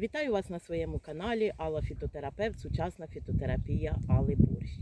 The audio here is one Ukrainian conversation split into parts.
Вітаю вас на своєму каналі Алла Фітотерапевт, сучасна фітотерапія Алли Борщ.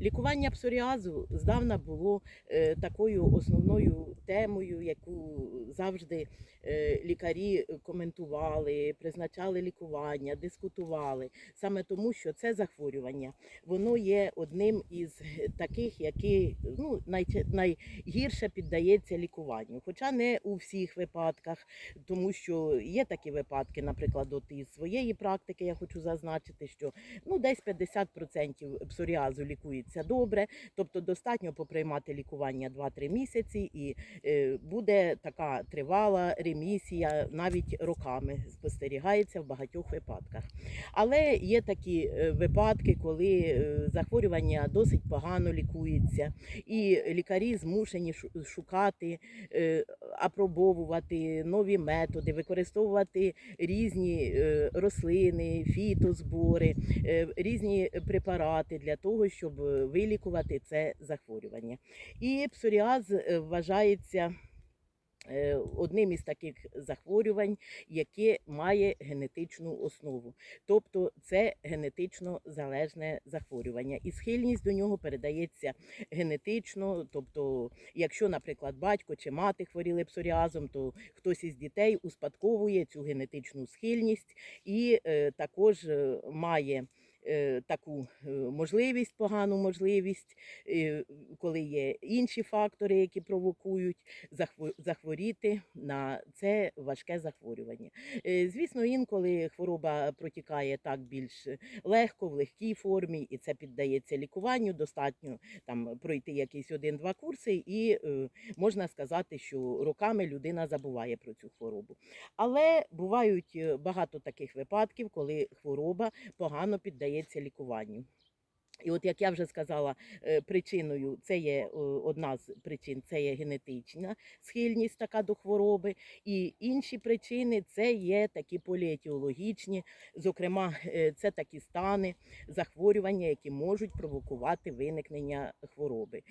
Лікування псоріазу здавна було е, такою основною темою, яку завжди е, лікарі коментували, призначали лікування, дискутували. Саме тому, що це захворювання воно є одним із таких, які ну, найгірше піддається лікуванню. Хоча не у всіх випадках, тому що є такі випадки, наприклад, от із своєї практики я хочу зазначити, що ну десь 50% псоріазу лікується добре, тобто достатньо поприймати лікування 2-3 місяці, і е, буде така тривала ремісія навіть роками спостерігається в багатьох випадках. Але є такі е, випадки, коли е, захворювання досить погано лікується, і лікарі змушені шукати, апробовувати нові методи, використовувати різні е, рослини, фітозбори, е, різні препарати для того, щоб е, вилікувати це захворювання. І псоріаз вважається. Е, Одним із таких захворювань, яке має генетичну основу, тобто це генетично залежне захворювання, і схильність до нього передається генетично. Тобто, якщо, наприклад, батько чи мати хворіли псоріазом, то хтось із дітей успадковує цю генетичну схильність і е, також е, має. Е, Таку е, можливість, погану можливість, е, коли є інші фактори, які провокують захворіти на це важке захворювання. Звісно, інколи хвороба протікає так більш легко, в легкій формі, і це піддається лікуванню. Достатньо там пройти якісь один-два курси, і можна сказати, що роками людина забуває про цю хворобу. Але бувають багато таких випадків, коли хвороба погано піддається лікуванню. І от як я вже сказала, е, причиною це є е, одна з причин, це є генетична схильність така до хвороби, і інші причини це є такі поліетіологічні, зокрема, е, це такі стани захворювання, які можуть провокувати виникнення хвороби.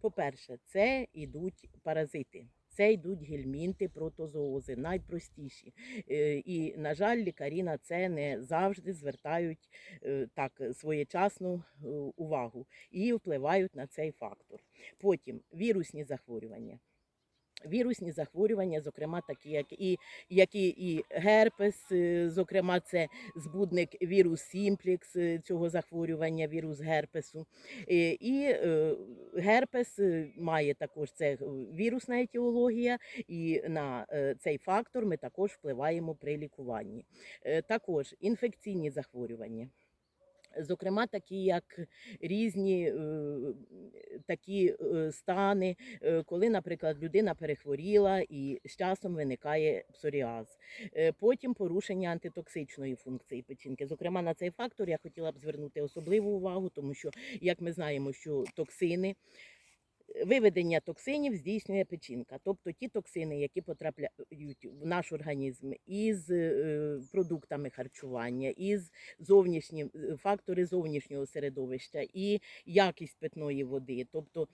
По-перше, це йдуть паразити. Це йдуть гельмінти, протозоози, найпростіші. Е, І, на жаль, лікарі на це не завжди звертають е, так своєчасну е, увагу і впливають на цей фактор. Потім вірусні захворювання. Вірусні захворювання, зокрема, такі, як і, які і герпес, е, зокрема, це збудник вірус сімплікс е, цього захворювання, вірус герпесу. Е, І герпес має також це вірусна етіологія, і на цей фактор ми також впливаємо при лікуванні. Також інфекційні захворювання. Зокрема, такі як різні е, такі е, стани, е, коли, наприклад, людина перехворіла і з часом виникає псоріаз. Потім порушення антитоксичної функції печінки. Зокрема, на цей фактор я хотіла б звернути особливу увагу, тому що, як ми знаємо, що токсини. Виведення токсинів здійснює печінка, тобто ті токсини, які потрапляють в наш організм із е, продуктами харчування, із зовнішнім е, фактори зовнішнього середовища і якість питної води, тобто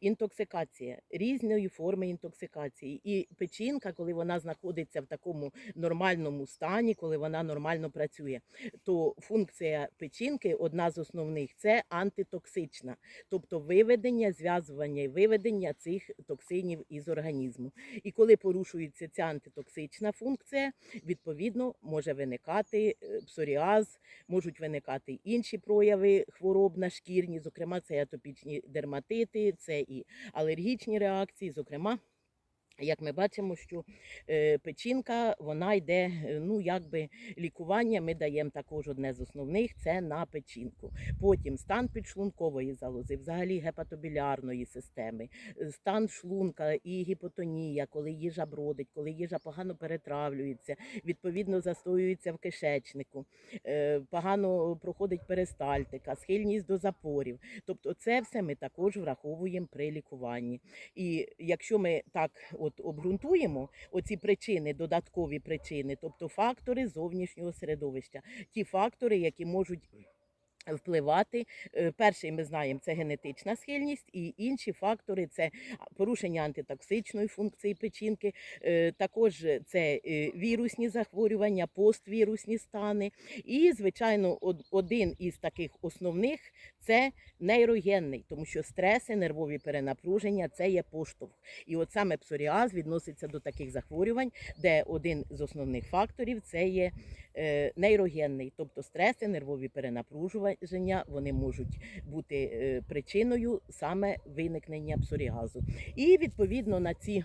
інтоксикація, різної форми інтоксикації. І печінка, коли вона знаходиться в такому нормальному стані, коли вона нормально працює, то функція печінки, одна з основних, це антитоксична, тобто виведення, зв'язування і виведення цих токсинів із організму. І коли порушується ця антитоксична функція, відповідно може виникати е, псоріаз, можуть виникати інші прояви хвороб на шкірні, зокрема, це атопічні дерматити, це і алергічні реакції, зокрема. Як ми бачимо, що е, печінка вона йде, е, ну якби лікування ми даємо також одне з основних це на печінку. Потім стан підшлункової залози, взагалі гепатобілярної системи, е, стан шлунка і гіпотонія, коли їжа бродить, коли їжа погано перетравлюється, відповідно застоюється в кишечнику, погано проходить перистальтика, схильність до запорів. Тобто, це все ми також враховуємо при лікуванні. І якщо ми так от обґрунтуємо оці причини, додаткові причини, тобто фактори зовнішнього середовища, ті фактори, які можуть Впливати Е, перший ми знаємо це генетична схильність, і інші фактори це порушення антитоксичної функції печінки, е, також це е, вірусні захворювання, поствірусні стани. І, звичайно, од- один із таких основних це нейрогенний, тому що стреси, нервові перенапруження це є поштовх. І от саме псоріаз відноситься до таких захворювань, де один з основних факторів це є е, нейрогенний, тобто стреси, нервові перенапруження, вони можуть бути е, причиною саме виникнення псоріазу. І відповідно на ці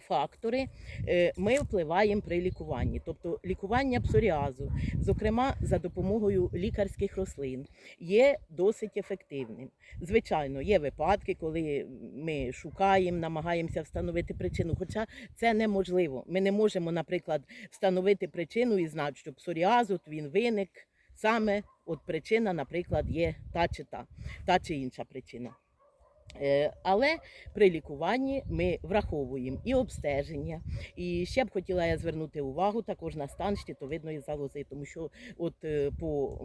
фактори е, ми впливаємо при лікуванні, тобто лікування псоріазу, зокрема за допомогою лікарських рослин, є досить ефективним. Звичайно, є випадки, коли ми шукаємо, намагаємося встановити причину. Хоча це неможливо. Ми не можемо, наприклад, встановити причину і знати, що псоріаз от він виник саме от причина, наприклад, є та чи та, та чи інша причина. Е, Але при лікуванні ми враховуємо і обстеження. І ще б хотіла я звернути увагу також на стан щитовидної залози, тому що от е, по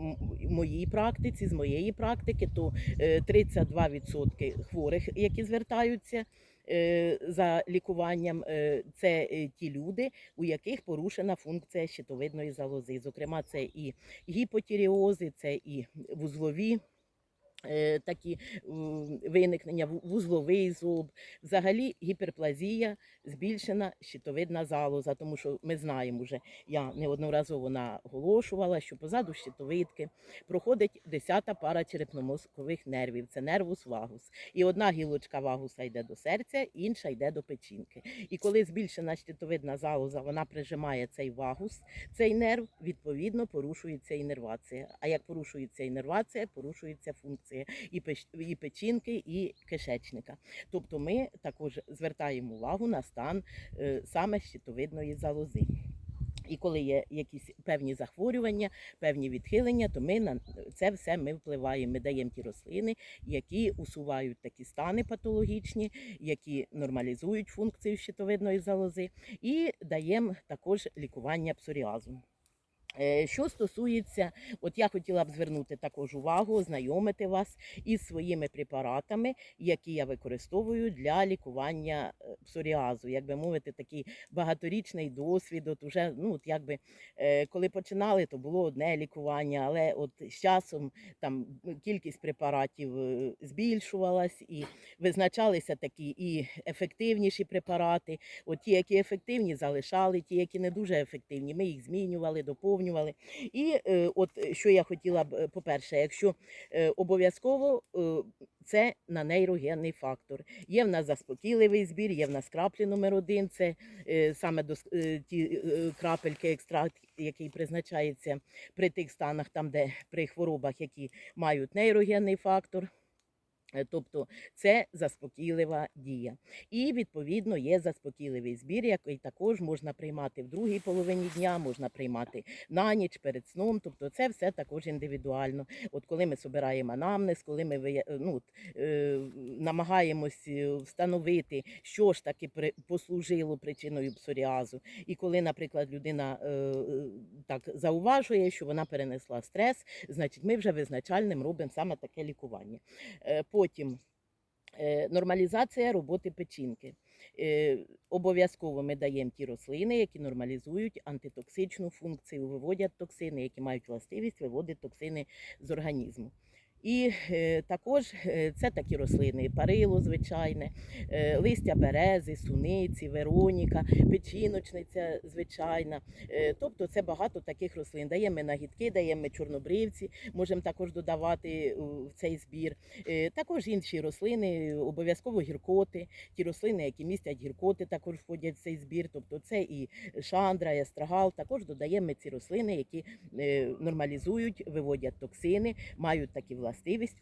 моїй практиці, з моєї практики, то е, 32% хворих, які звертаються. е, За лікуванням е, це е, ті люди, у яких порушена функція щитовидної залози. Зокрема, це і гіпотіріози, це і вузлові е, такі виникнення, ву- вузловий зуб, взагалі гіперплазія, збільшена щитовидна залоза, тому що ми знаємо вже, я неодноразово наголошувала, що позаду щитовидки проходить 10-та пара черепно-мозкових нервів, це нервус вагус. І одна гілочка вагуса йде до серця, інша йде до печінки. І коли збільшена щитовидна залоза, вона прижимає цей вагус, цей нерв, відповідно порушується інервація. А як порушується інервація, порушується функція печ- і печінки, і кишечника. Тобто ми також звертаємо увагу на стан е, саме щитовидної залози. І коли є якісь певні захворювання, певні відхилення, то ми на це все ми впливаємо. Ми даємо ті рослини, які усувають такі стани патологічні, які нормалізують функцію щитовидної залози, і даємо також лікування псоріазу. Е, Що стосується, от я хотіла б звернути також увагу, ознайомити вас із своїми препаратами, які я використовую для лікування е, псоріазу. Як би мовити, такий багаторічний досвід. От уже, ну от якби е, коли починали, то було одне лікування, але от з часом там кількість препаратів збільшувалась і визначалися такі і ефективніші препарати. От ті, які ефективні, залишали, ті, які не дуже ефективні, ми їх змінювали, доповнювали. І е, от е, що я хотіла б, е, по-перше, якщо обов'язково це на нейрогенний фактор. Є в нас заспокійливий збір, є в нас краплі номер один, це саме дос, е, ті крапельки, екстракт, який призначається при тих станах, там, де при хворобах, які мають нейрогенний фактор. Е, Тобто це заспокійлива дія. І відповідно є заспокійливий збір, який також можна приймати в другій половині дня, можна приймати на ніч перед сном. Тобто це все також індивідуально. От коли ми збираємо анамнез, коли ми ну, е, намагаємось е, встановити, що ж таки послужило причиною псоріазу, і коли, наприклад, людина е, е, так зауважує, що вона перенесла стрес, значить ми вже визначальним робимо саме таке лікування. Е, Потім е, нормалізація роботи печінки. Е, Обов'язково ми даємо ті рослини, які нормалізують антитоксичну функцію, виводять токсини, які мають властивість виводити токсини з організму. І е, також е, це такі рослини: парило звичайне, е, листя берези, суниці, вероніка, печіночниця звичайна. Тобто це багато таких рослин. Даємо нагідки, даємо чорнобривці, можемо також додавати в цей збір. Також інші рослини, обов'язково гіркоти. Ті рослини, які містять гіркоти, також входять в цей збір. Тобто це і шандра, і естрагал. Також додаємо ми ці рослини, які нормалізують, виводять токсини, мають такі властивість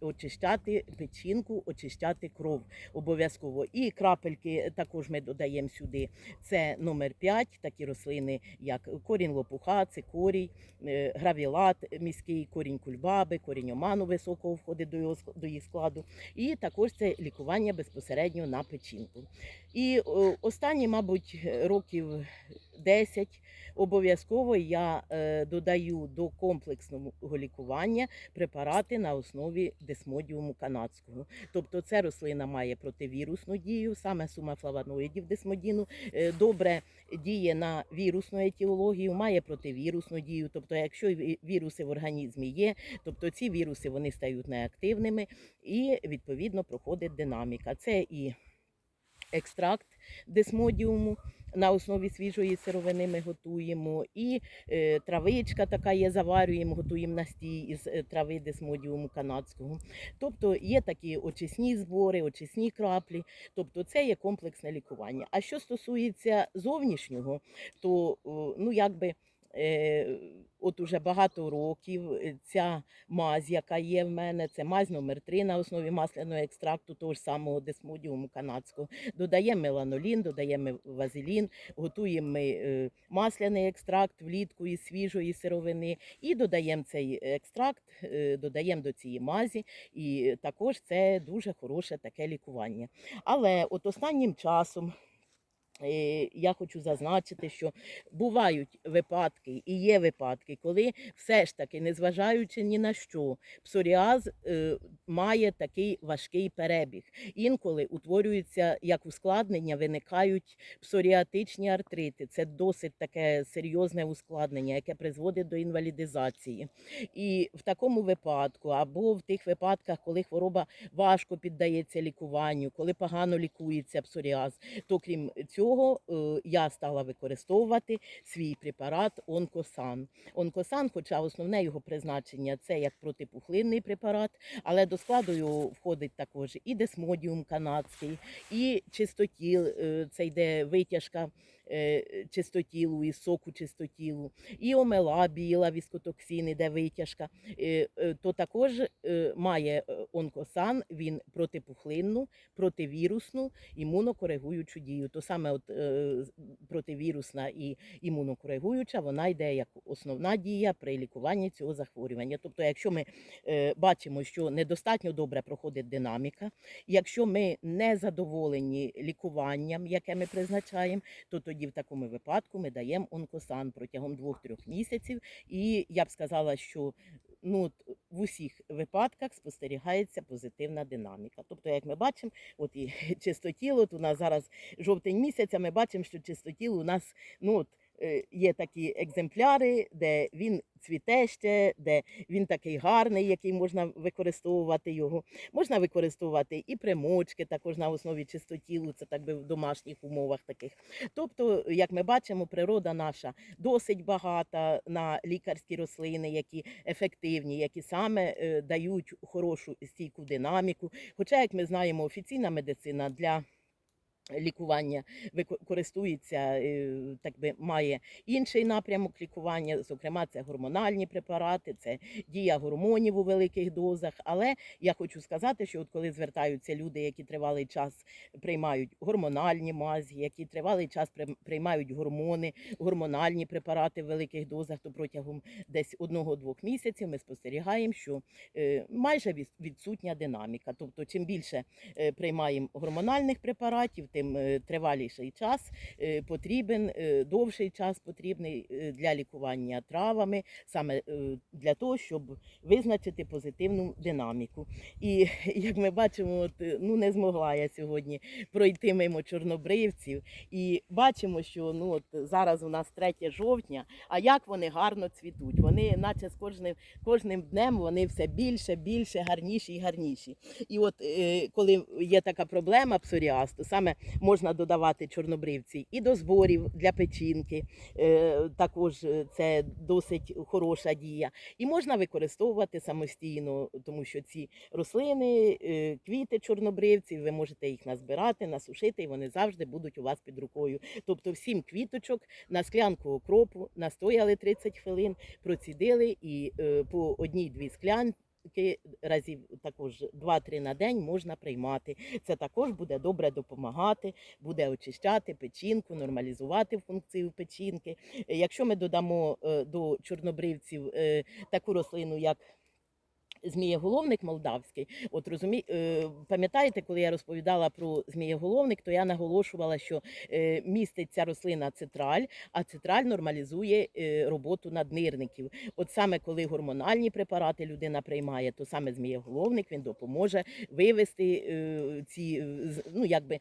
очищати печінку, очищати кров обов'язково. І крапельки також ми додаємо сюди. Це номер 5, такі рослини, як корінь лопуха, цикорій, е, гравілат міський, корінь кульбаби, корінь оману високого входить до, його, до їх складу. І також це лікування безпосередньо на печінку. І останні, мабуть, років 10 обов'язково я е, додаю до комплексного лікування препарати на основі десмодіуму канадського. Тобто ця рослина має противірусну дію, саме сума флавоноїдів десмодіну е, добре діє на вірусну етіологію, має противірусну дію. Тобто, якщо віруси в організмі є, тобто ці віруси вони стають неактивними і відповідно проходить динаміка. Це і екстракт десмодіуму. На основі свіжої сировини ми готуємо, і е, травичка така є, заварюємо, готуємо настій із е, трави десмодіуму канадського. Тобто є такі очисні збори, очисні краплі, тобто це є комплексне лікування. А що стосується зовнішнього, то ну якби. От уже багато років е, ця мазь, яка є в мене, це мазь номер 3 на основі масляного екстракту того ж самого десмодіуму канадського. Додаємо меланолін, додаємо вазелін, готуємо ми е, масляний екстракт влітку із свіжої сировини і додаємо цей екстракт, е, додаємо до цієї мазі, і також це дуже хороше таке лікування. Але от останнім часом. Е, Я хочу зазначити, що бувають випадки і є випадки, коли все ж таки, незважаючи ні на що, псоріаз е, має такий важкий перебіг. Інколи утворюються як ускладнення, виникають псоріатичні артрити. Це досить таке серйозне ускладнення, яке призводить до інвалідизації. І в такому випадку, або в тих випадках, коли хвороба важко піддається лікуванню, коли погано лікується псоріаз, то крім цього е, я стала використовувати свій препарат Онкосан. Онкосан, хоча основне його призначення це як протипухлинний препарат, але до складу його входить також і десмодіум канадський, і чистотіл, е, це йде витяжка чистотілу із соку чистотілу, і омела біла, віскотоксин, іде витяжка, е, е, то також е, має е, онкосан, він протипухлинну, противірусну, імунокоригуючу дію. То саме от, е, противірусна і імунокоригуюча, вона йде як основна дія при лікуванні цього захворювання. Тобто, якщо ми е, бачимо, що недостатньо добре проходить динаміка, якщо ми не задоволені лікуванням, яке ми призначаємо, то тоді в такому випадку ми даємо онкосан протягом 2-3 місяців. І я б сказала, що ну, в усіх випадках спостерігається позитивна динаміка. Тобто, як ми бачимо, от і чистотіло, от у нас зараз жовтень місяця, ми бачимо, що чистотіло у нас ну, от, є такі екземпляри, де він цвіте ще, де він такий гарний, який можна використовувати його. Можна використовувати і примочки, також на основі чистотілу, це так би в домашніх умовах таких. Тобто, як ми бачимо, природа наша досить багата на лікарські рослини, які ефективні, які саме е, дають хорошу стійку динаміку. Хоча, як ми знаємо, офіційна медицина для лікування вико- користується, е, так би має інший напрямок лікування. Зокрема, це гормональні препарати, це дія гормонів у великих дозах. Але я хочу сказати, що от коли звертаються люди, які тривалий час приймають гормональні мазі, які тривалий час приймають гормони, гормональні препарати в великих дозах, то протягом десь одного-двох місяців ми спостерігаємо, що е, майже відсутня динаміка. Тобто, чим більше е, приймаємо гормональних препаратів, тим е, триваліший час е, потрібен, е, довший час потрібний для лікування травами, саме для того, щоб визначити позитивну динаміку. І як ми бачимо, от, ну не змогла я сьогодні пройти мимо чорнобривців. І бачимо, що ну от зараз у нас 3 жовтня, а як вони гарно цвітуть. Вони, наче з кожним кожним днем, вони все більше, більше, гарніші і гарніші. І от коли є така проблема псоріаз, то саме можна додавати чорнобривці і до зборів для печінки. Е, також е, це досить хороша дія. І можна використовувати самостійно, тому що ці рослини, е, квіти чорнобривців, ви можете їх назбирати, насушити, і вони завжди будуть у вас під рукою. Тобто, всім квіточок на склянку окропу настояли 30 хвилин, процідили і по одній-дві склянки. Разів також 2-3 на день можна приймати. Це також буде добре допомагати, буде очищати печінку, нормалізувати функцію печінки. Якщо ми додамо е, до чорнобривців е, таку рослину, як Змієголовник молдавський. От розумі... е, пам'ятаєте, коли я розповідала про змієголовник, то я наголошувала, що е, містить ця рослина цитраль, а цитраль нормалізує е, роботу наднирників. От саме коли гормональні препарати людина приймає, то саме змієголовник він допоможе вивести ці, ну якби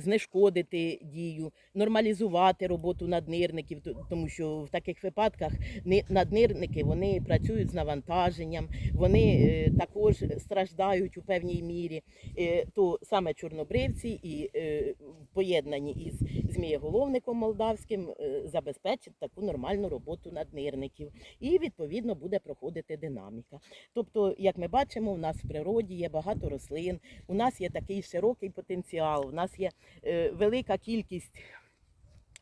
знешкодити дію, нормалізувати роботу наднирників, то- тому що в таких випадках ни- наднирники вони працюють з навантаженням, вони е, також страждають у певній мірі. Е, То саме чорнобривці і е, поєднані із змієголовником молдавським забезпечать таку нормальну роботу наднирників. І відповідно буде проходити динаміка. Тобто, як ми бачимо, у нас в природі є багато рослин, у нас є такий широкий потенціал, у нас є велика кількість.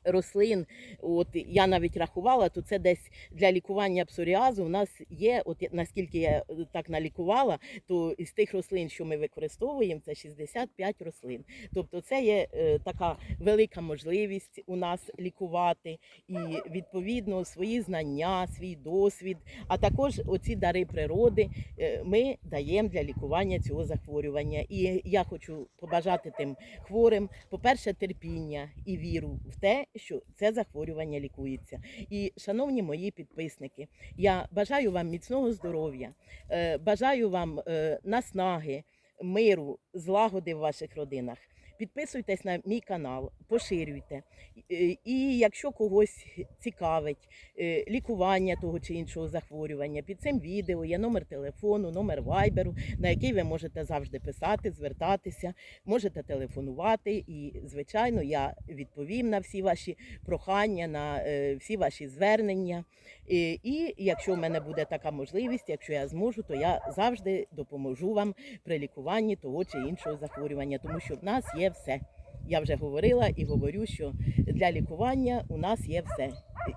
Рослин, от я навіть рахувала, то це десь для лікування псоріазу. У нас є, от наскільки я е, так налікувала, то із тих рослин, що ми використовуємо, це 65 рослин. Тобто, це є е, така велика можливість у нас лікувати і відповідно свої знання, свій досвід, а також оці дари природи е, ми даємо для лікування цього захворювання. І я хочу побажати тим хворим, по-перше, терпіння і віру в те, що це захворювання лікується. І, шановні мої підписники, я бажаю вам міцного здоров'я, е, бажаю вам е, наснаги, миру, злагоди в ваших родинах. Підписуйтесь на мій канал, поширюйте. Е, І якщо когось цікавить е, лікування того чи іншого захворювання, під цим відео є номер телефону, номер вайберу, на який ви можете завжди писати, звертатися, можете телефонувати. І, звичайно, я відповім на всі ваші прохання, на е, всі ваші звернення. І, і якщо в мене буде така можливість, якщо я зможу, то я завжди допоможу вам при лікуванні того чи іншого захворювання, тому що в нас все. Я вже говорила і говорю, що для лікування у нас є все.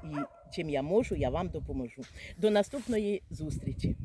І чим я можу, я вам допоможу. До наступної зустрічі.